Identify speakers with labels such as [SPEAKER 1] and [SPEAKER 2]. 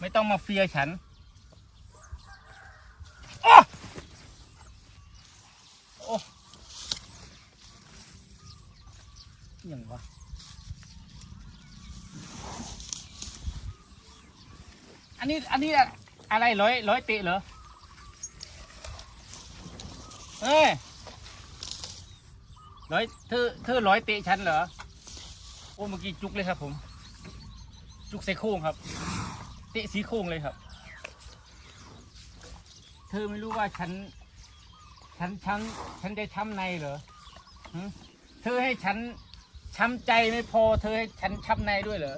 [SPEAKER 1] ไม่ต้องมาเฟียฉันโอ้โอ้ยังวะอันนี้อันนี้อะไรร้อยร้อยเตะเหรอเฮ้ยร้อยเธอเธอร้อยเตะฉันเหรอโอ้เมื่อกี้จุกเลยครับผม จุกใส่โค้งครับ ตะสีโค้งเลยครับ เธอไม่รู้ว่าฉัน ฉันช้ำฉันได้ช้ำในเหรอเธอให้ฉันช้ำใจไม่พอ เธอให้ฉันช้ำในด้วยเหรอ